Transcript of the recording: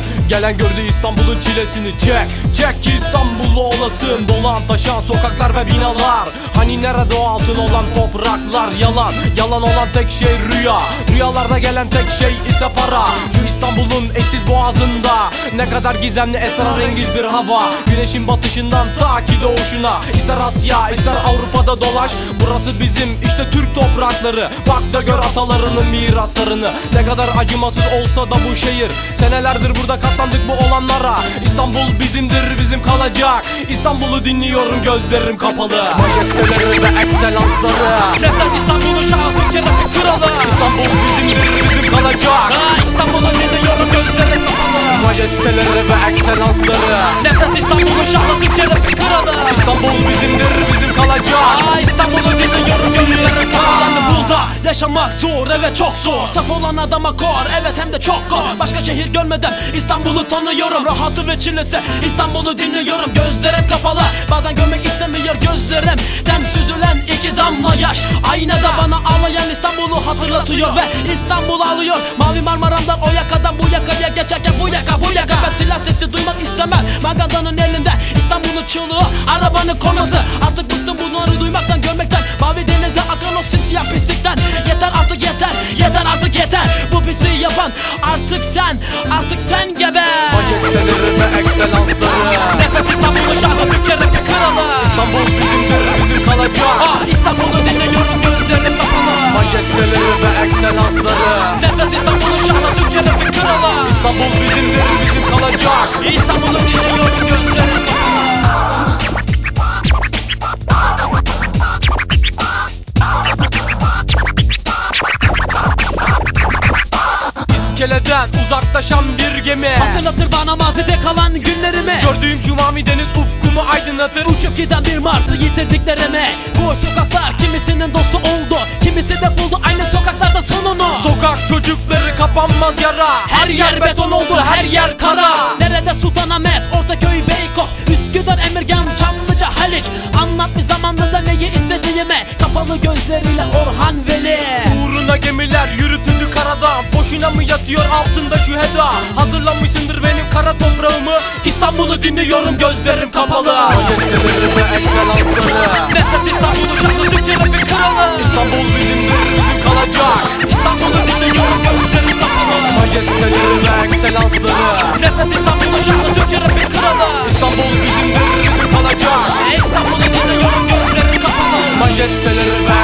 back gelen gördü İstanbul'un çilesini. Çek çek ki İstanbullu olasın. Dolan taşan sokaklar ve binalar. Hani nerede o altın olan topraklar? Yalan yalan olan tek şey rüya. Rüyalarda gelen tek şey ise para. Şu İstanbul'un eşsiz boğazında. Ne kadar gizemli esrarengiz bir hava. Güneşin batışından ta ki doğuşuna. İster Asya ister Avrupa'da dolaş. Burası bizim işte Türk toprakları. Bak da gör atalarının miraslarını. Ne kadar acımasız olsa da bu şehir. Senelerdir burada katlandık bu olanlara. İstanbul bizimdir bizim kalacak. İstanbul'u dinliyorum gözlerim kapalı. Majesteleri ve ekselansları. Nefret İstanbul'un şahı rapin kralı. İstanbul bizimdir bizim kalacak. Ha İstanbul'u dinliyorum gözlerim kapalı. Majesteleri ve ekselansları. Nefret İstanbul'un şahı rapin kralı. İstanbul bizimdir bizim kalacak. Aa İstanbul'u dinliyorum gözlerim kapalı yaşamak zor evet çok zor. Saf olan adama kor evet hem de çok kor. Başka şehir görmedim İstanbul'u tanıyorum. Rahatı ve çilesi İstanbul'u dinliyorum. Gözlerim kapalı bazen görmek istemiyor gözlerimden süzülen iki damla yaş Aynada bana ağlayan İstanbul'u hatırlatıyor Ve İstanbul ağlıyor Mavi Marmaram'dan o yakadan bu yakaya geçerken Bu yaka bu yaka. Ben silah sesi duymak istemem. Magandanın elinde İstanbul'un çığlığı Arabanın konası simsiyah pislikten. Yeter artık yeter Yeter artık yeter. Bu pisliği yapan artık sen Artık sen gebe. Majesteleri ve ekselansları Nefret İstanbul'un şahı Türkçe rapin kralı. İstanbul bizimdir bizim kalacak. Aa, İstanbul'u dinliyorum gözlerim kapalı. Majesteleri ve ekselansları Nefret İstanbul'un şahı Türkçe rapin kralı. İstanbul bizimdir bizim uzaklaşan bir gemi. Hatırlatır bana mazide kalan günlerimi. Gördüğüm şu mavi deniz ufkumu aydınlatır. Uçup giden bir martı yitirdiklerimi. Bu sokaklar kimisinin dostu oldu Kimisi de buldu aynı sokaklarda sonunu. Sokak çocukları kapanmaz yara. Her yer beton oldu her yer kara. Nerede Sultanahmet, Ortaköy, Beykoz Üsküdar, Emirgan, Çamlıca, Haliç? Anlatmış zamanında neyi istediğimi Kapalı gözleriyle Orhan Veli Uğruna gemiler yürütüldü karadan Boşuna mı yatıyor altında şu heda? Hazırlanmışsındır benim kara toprağımı. İstanbul'u dinliyorum gözlerim kapalı. Majesteleri ve ekselansları. Nefret İstanbul'u şarkı Türkçe rapin kralı. İstanbul bizimdir bizim kalacak. İstanbul'u dinliyorum gözlerim kapalı. Majesteleri ve ekselansları. Nefret İstanbul'u şarkı Türkçe rapin kralı. İstanbul bizimdir bizim kalacak. İstanbul'u dinliyorum gözlerim kapalı. Majesteleri ve